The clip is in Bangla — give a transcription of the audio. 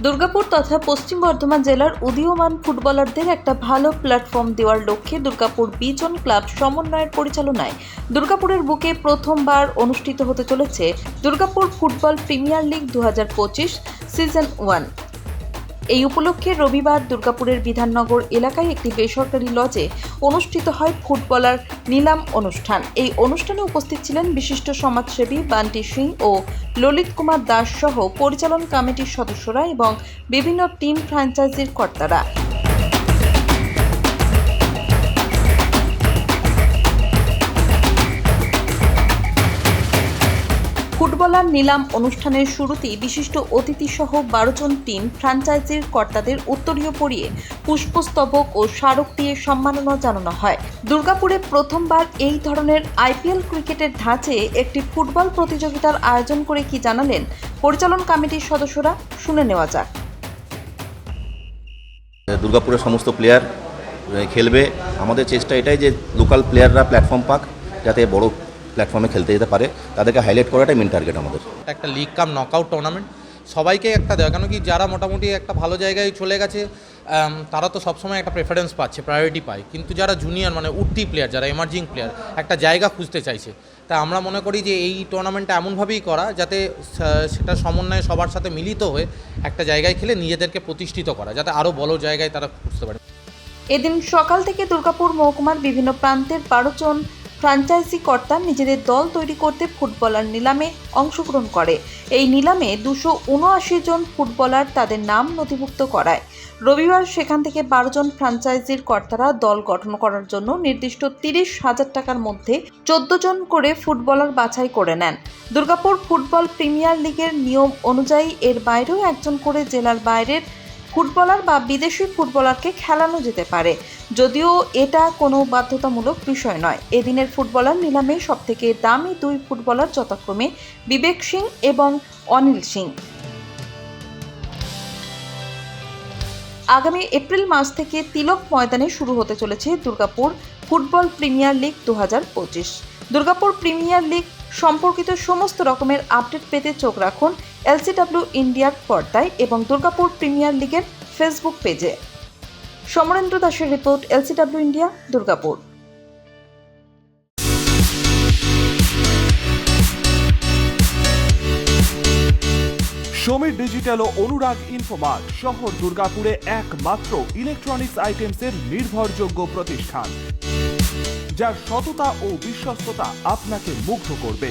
দুর্গাপুর তথা পশ্চিম বর্ধমান জেলার উদীয়মান ফুটবলারদের একটা ভালো প্ল্যাটফর্ম দেওয়ার লক্ষ্যে দুর্গাপুর বিজন ক্লাব সমন্বয়ের পরিচালনায় দুর্গাপুরের বুকে প্রথমবার অনুষ্ঠিত হতে চলেছে দুর্গাপুর ফুটবল প্রিমিয়ার লিগ দু হাজার পঁচিশ সিজন ওয়ান এই উপলক্ষে রবিবার দুর্গাপুরের বিধাননগর এলাকায় একটি বেসরকারি লজে অনুষ্ঠিত হয় ফুটবলার নিলাম অনুষ্ঠান। এই অনুষ্ঠানে উপস্থিত ছিলেন বিশিষ্ট সমাজসেবী বান্টি সিং ও ললিত কুমার দাস সহ পরিচালন কমিটির সদস্যরা এবং বিভিন্ন টিম ফ্র্যাঞ্চাইজির কর্তারা। ফুটবলার নিলাম অনুষ্ঠানের শুরুতেই বিশিষ্ট অতিথিসহ বারো জন টিম ফ্র্যাঞ্চাইজির কর্তাদের উত্তরীয় পরিয়ে পুষ্পস্তবক ও স্মারক দিয়ে সম্মাননা জানানো হয়। দুর্গাপুরে প্রথমবার এই ধরনের আইপিএল ক্রিকেটের ধাঁচে একটি ফুটবল প্রতিযোগিতার আয়োজন করে কি জানালেন পরিচালন কমিটির সদস্যরা, শুনে নেওয়া যাক। দুর্গাপুরের সমস্ত প্লেয়ার খেলবে। আমাদের চেষ্টা এটাই যে লোকাল প্লেয়াররা প্ল্যাটফর্ম পাক, যাতে বড় প্ল্যাটফর্মে খেলতে যেতে পারে তাদেরকে হাইলাইট করাটাই মেন টার্গেট আমাদের। একটা লিগ কাম নকআউট টুর্নামেন্ট সবাইকে একটা দেওয়া কেন কি যারা মোটামুটি একটা ভালো জায়গায় চলে গেছে তারা তো সবসময় একটা প্রেফারেন্স পাচ্ছে প্রায়োরিটি পায়। কিন্তু যারা জুনিয়র মানে উঠতি প্লেয়ার যারা এমার্জিং প্লেয়ার একটা জায়গা খুঁজতে চাইছে। তা আমরা মনে করি যে এই টুর্নামেন্টটা এমনভাবেই করা যাতে সেটা সমন্বয়ে সবার সাথে মিলিত হয়ে একটা জায়গায় খেলে নিজেদেরকে প্রতিষ্ঠিত করা যাতে আরও বড় জায়গায় তারা খুঁজতে পারে। এদিন সকাল থেকে দুর্গাপুর মহকুমার বিভিন্ন প্রান্তের বারো জন ফ্র্যাঞ্চাইজি কর্তা নিজেদের দল তৈরি করতে ফুটবলার নিলামে অংশগ্রহণ করে। এই নিলামে দুশো উনআশি জন ফুটবলার তাদের নাম নথিভুক্ত করায়। রবিবার সেখান থেকে বারো জন ফ্র্যাঞ্চাইজির কর্তারা দল গঠন করার জন্য নির্দিষ্ট তিরিশ হাজার টাকার মধ্যে চোদ্দ জন করে ফুটবলার বাছাই করে নেন। দুর্গাপুর ফুটবল প্রিমিয়ার লিগের নিয়ম অনুযায়ী এর বাইরেও একজন করে জেলার বাইরের ফুটবলার বা বিদেশি ফুটবলারকে খেলানো যেতে পারে। যদিও এটা কোনো বাধ্যতামূলক বিষয় নয়। এদিনের ফুটবলার নিলামে সবথেকে দামি দুই ফুটবলার যথাক্রমে বিবেক সিং এবং অনিল সিং। আগামী এপ্রিল মাস থেকে তিলক ময়দানে শুরু হতে চলেছে দুর্গাপুর ফুটবল প্রিমিয়ার লিগ দু হাজার পঁচিশ। দুর্গাপুর প্রিমিয়ার লিগ সম্পর্কিত সমস্ত রকমের আপডেট পেতে চোখ রাখুন এলসিডব্লিউ ইন্ডিয়ার পর্দায় এবং দুর্গাপুর প্রিমিয়ার লিগের ফেসবুক পেজে। সমরেন্দ্র দাসের report, LCW India, Durgapur. Samir digital ও অনুরাগ ইনফোমার্ট শহর দুর্গাপুরে একমাত্র ইলেকট্রনিক্স আইটেমসের নির্ভরযোগ্য প্রতিষ্ঠান, যার সততা ও বিশ্বস্ততা আপনাকে মুগ্ধ করবে।